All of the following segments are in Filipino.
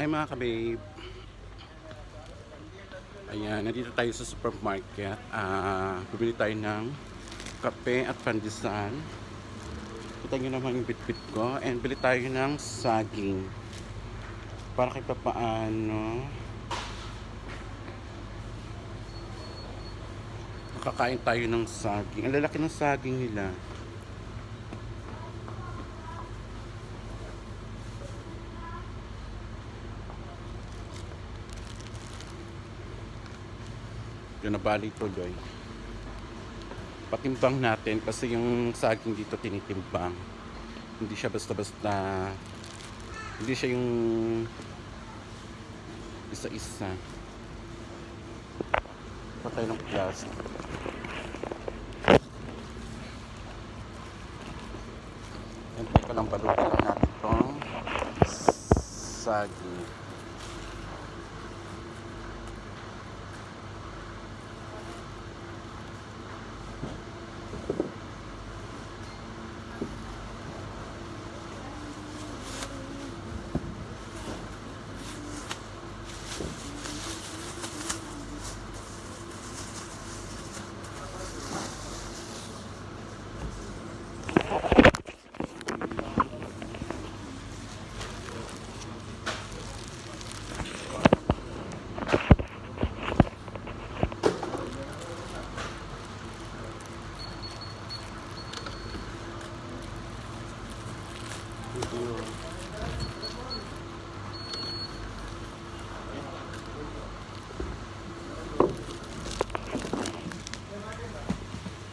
Hi mga kababe. Ayan, nandito tayo sa supermarket. Ah, bumili tayo ng kape at pandisan. Kita nyo naman yung bitbit ko. And bili tayo ng saging. Para kahit pa paano. Makakain tayo ng saging. Ang lalaki ng saging nila. Yun nabali tuloy. Patimbang natin kasi yung saging dito tinitimbang. Hindi siya basta-basta hindi siya yung isa-isa. Patay ng plastic. Yan, teka lang balutin natin itong saging.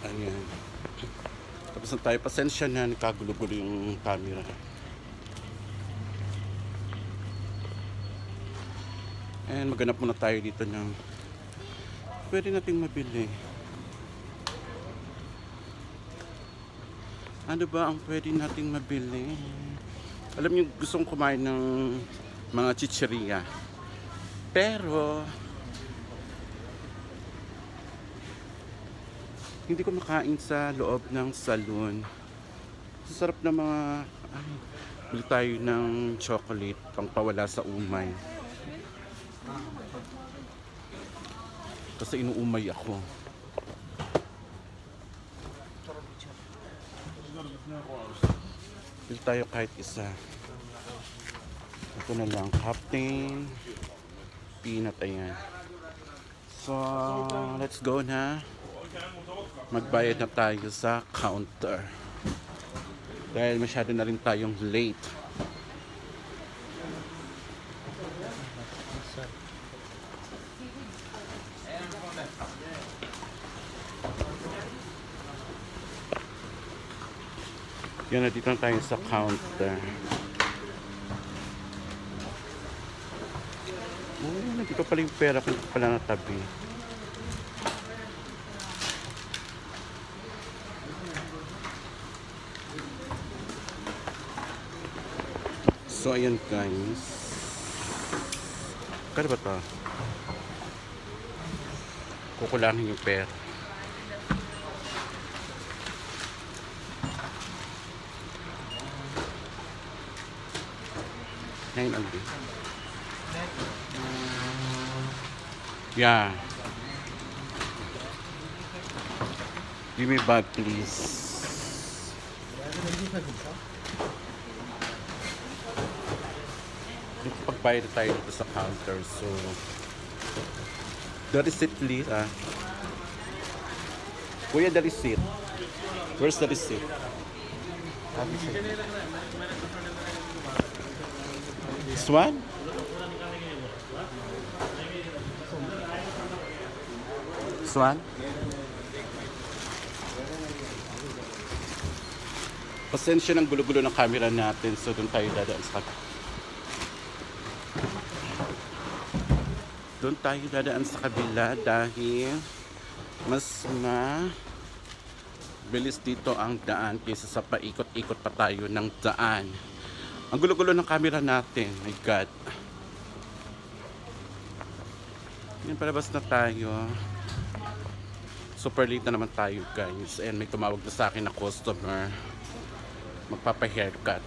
Ayan. Tapos na tayo. Pasensya na, nakagulo-gulo yung camera. And maghanap muna tayo dito ng pwede nating mabili. Ano ba ang pwede nating mabili? Alam niyo, gustong kumain ng mga chicheria. Pero, hindi ko makain sa loob ng saloon. Sarap na mga ay, bili tayo ng chocolate pang pawala sa umay. Kasi inuumay ako. Bili tayo kahit isa. Ito na lang, Captain Peanut, ayan. So, let's go na magbayad na tayo sa counter. Dahil masyado na rin tayong late. Nandito na tayo sa counter. Oh, nandito pala yung pera ko dito pala natabi. So, ayan guys. Kano ba to? Kukulangin yung pera. Ngayon, Albi. Yeah. Give me bag, please. Pagbayad na tayo dito sa counter. So, the receipt please. Ah. Kuya, the receipt. Where's the receipt. This one? This one? Pasensya ng gulo-gulo ng camera natin so doon tayo dadaan sa doon tayo dadaan sa kabila dahil mas ma bilis dito ang daan kaysa sa paikot-ikot pa tayo ng daan. Ang gulo-gulo ng camera natin. My God. Yan, palabas na tayo. Super late na naman tayo guys. And may tumawag na sa akin na customer. Magpapa-haircut.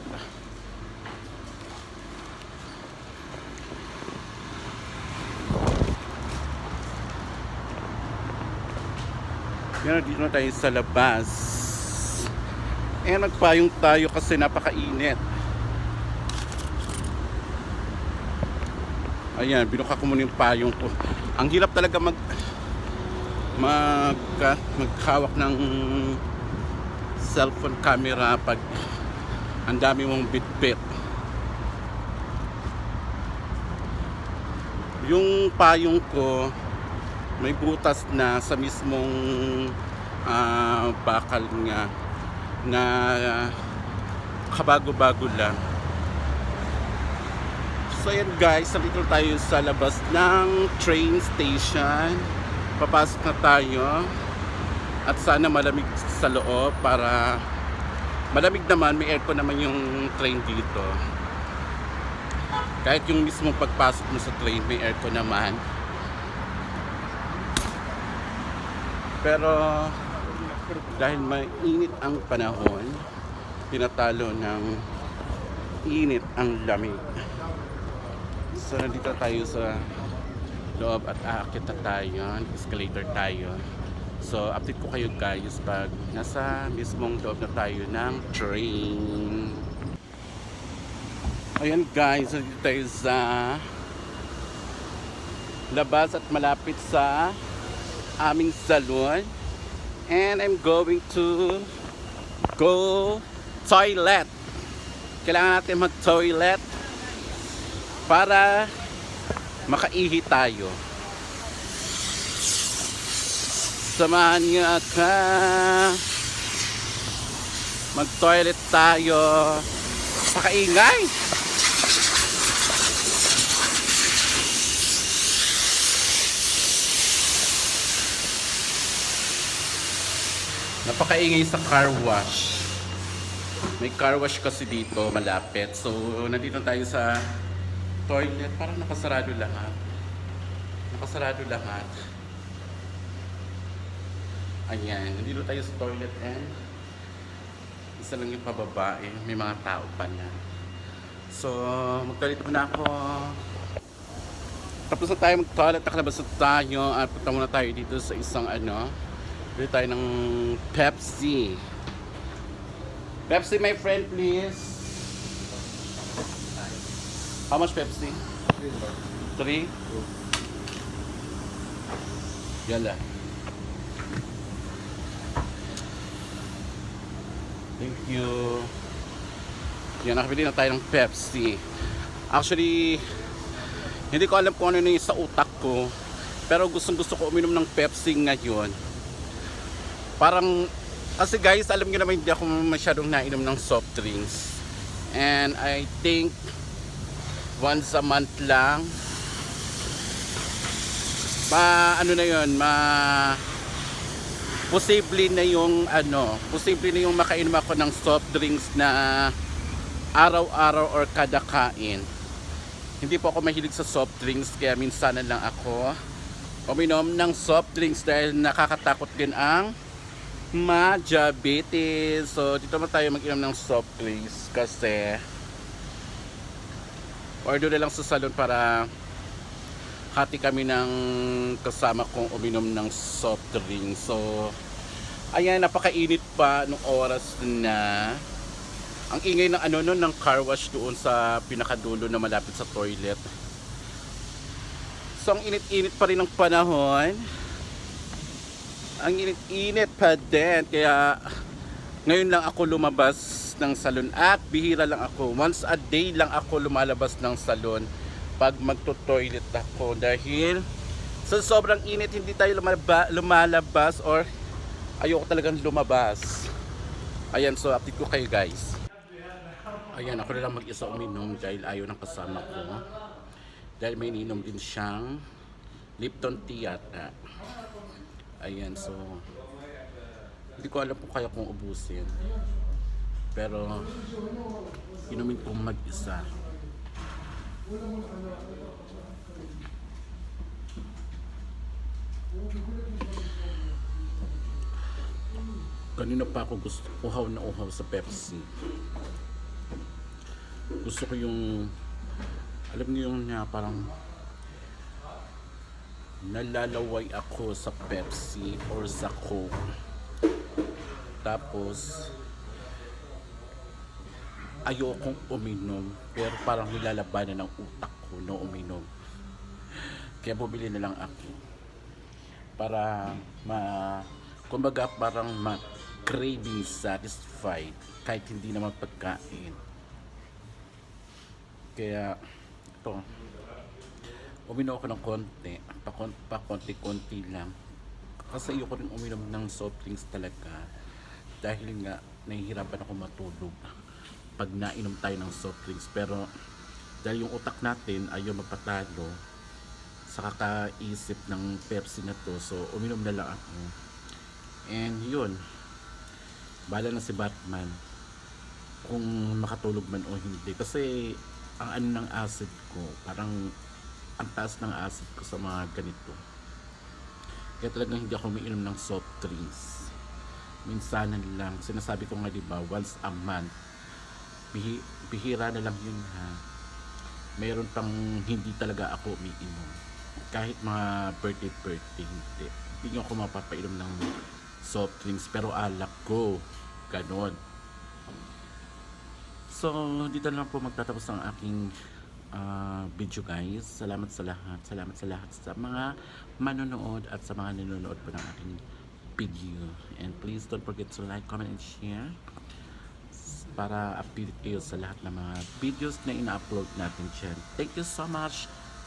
Yan, dito na tayo sa labas. Eh, nagpayong tayo kasi napakainit. Ayan, binuka ko muna yung payong ko. Ang hirap talaga mag mag ka- maghawak ng cellphone camera pag ang dami mong bitbit. Yung payong ko may butas na sa mismong ah, bakal nga na kabago-bago lang. So yan guys, nandito tayo sa labas ng train station. Papasok na tayo. At sana malamig sa loob para malamig naman, may aircon naman yung train dito. Kahit yung mismong pagpasok mo sa train, may aircon naman. Pero dahil mainit ang panahon, tinatalo ng init ang lamig. So nandito tayo sa loob at aakit na tayo, escalator tayo. So update ko kayo guys pag nasa mismong loob na tayo ng train. Ayan guys, nandito tayo sa labas at malapit sa aming salon. And I'm going to go toilet. Kailangan natin mag-toilet para makaihi tayo. Samahan niyo ka. Mag-toilet tayo. Pakaingay. Napakaingay sa car wash. May car wash kasi dito malapit. So, nandito tayo sa toilet. Parang nakasarado lahat. Nakasarado lahat. Ayan, nandito tayo sa toilet and isa lang yung pababae. May mga tao pa na. So, mag-toilet muna ako. Tapos na tayo mag-toilet, nakalabas na tayo at punta muna tayo dito sa isang ano. Dito tayo ng Pepsi. Pepsi, my friend, please. How much Pepsi? Three? Yala. Thank you. Yan, nakabili na tayo ng Pepsi. Actually, hindi ko alam kung ano na sa utak ko. Pero gustong gusto ko uminom ng Pepsi ngayon. Parang, kasi guys, alam niyo naman hindi ako masyadong nainom ng soft drinks. And I think, once a month lang, ma, ano na yun, ma, posible na yung ano, posible na yung makainom ako ng soft drinks na araw-araw or kada kain. Hindi po ako mahilig sa soft drinks kaya minsan na lang ako uminom ng soft drinks dahil nakakatakot din ang ma-diabetes. So dito naman tayo mag-inom ng soft drinks kasi order na lang sa salon para hati kami ng kasama kong uminom ng soft drink. So, ayan, napakainit pa nung oras na. Ang ingay ng ano nun, ng car wash doon sa pinakadulo na malapit sa toilet. So, ang init-init pa rin ng panahon. Ang init-init pa din. Kaya, ngayon lang ako lumabas ng salon at bihira lang ako. Once a day lang ako lumalabas ng salon pag magto-toilet ako dahil sa sobrang init hindi tayo lumalaba, lumalabas or ayoko talagang lumabas. Ayan, so update ko kayo guys. Ayan, ako na lang mag-isa uminom dahil ayaw ng kasama ko. Dahil may ininom din siyang Lipton tea yata. Ayan, so hindi ko alam kung kaya kong ubusin. Pero inumin kong mag-isa. Kanina pa ako gusto uhaw na uhaw sa Pepsi. Gusto ko yung alam niyo yung na parang nalalaway ako sa Pepsi or sa Coke. Tapos, ayokong uminom pero parang nilalabanan ng utak ko na uminom. Kaya bumili na lang ako. Para ma kumbaga parang ma craving satisfied kahit hindi naman pagkain. Kaya ito uminom ako ng konti, pa, pa konti-konti lang. Kasi ayoko rin uminom ng soft drinks talaga. Dahil nga nahihirapan ako matulog pag nainom tayo ng soft drinks. Pero dahil yung utak natin ayaw mapatalo sa kakaisip ng Pepsi na to so uminom na lang ako. And yun bala na si Batman kung makatulog man o hindi. Kasi ang ano ng acid ko parang ang taas ng acid ko sa mga ganito. Kaya talagang hindi ako umiinom ng soft drinks. Minsanan lang. Sinasabi ko nga di ba once a month bihi, bihira na lang yun ha. Mayroon pang hindi talaga ako umiinom. Kahit mga birthday birthday hindi. Hindi ako mapapainom ng soft drinks pero alak ko ganon. So dito lang po magtatapos ang aking ah, video guys salamat sa lahat salamat sa lahat sa mga manonood at sa mga nanonood po ng aking video and please don't forget to like comment and share para update kayo sa lahat ng mga videos na ina-upload natin dyan. Thank you so much.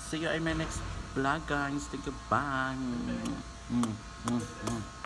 See you in my next vlog guys. Thank you. Bye. Mm, mm, mm.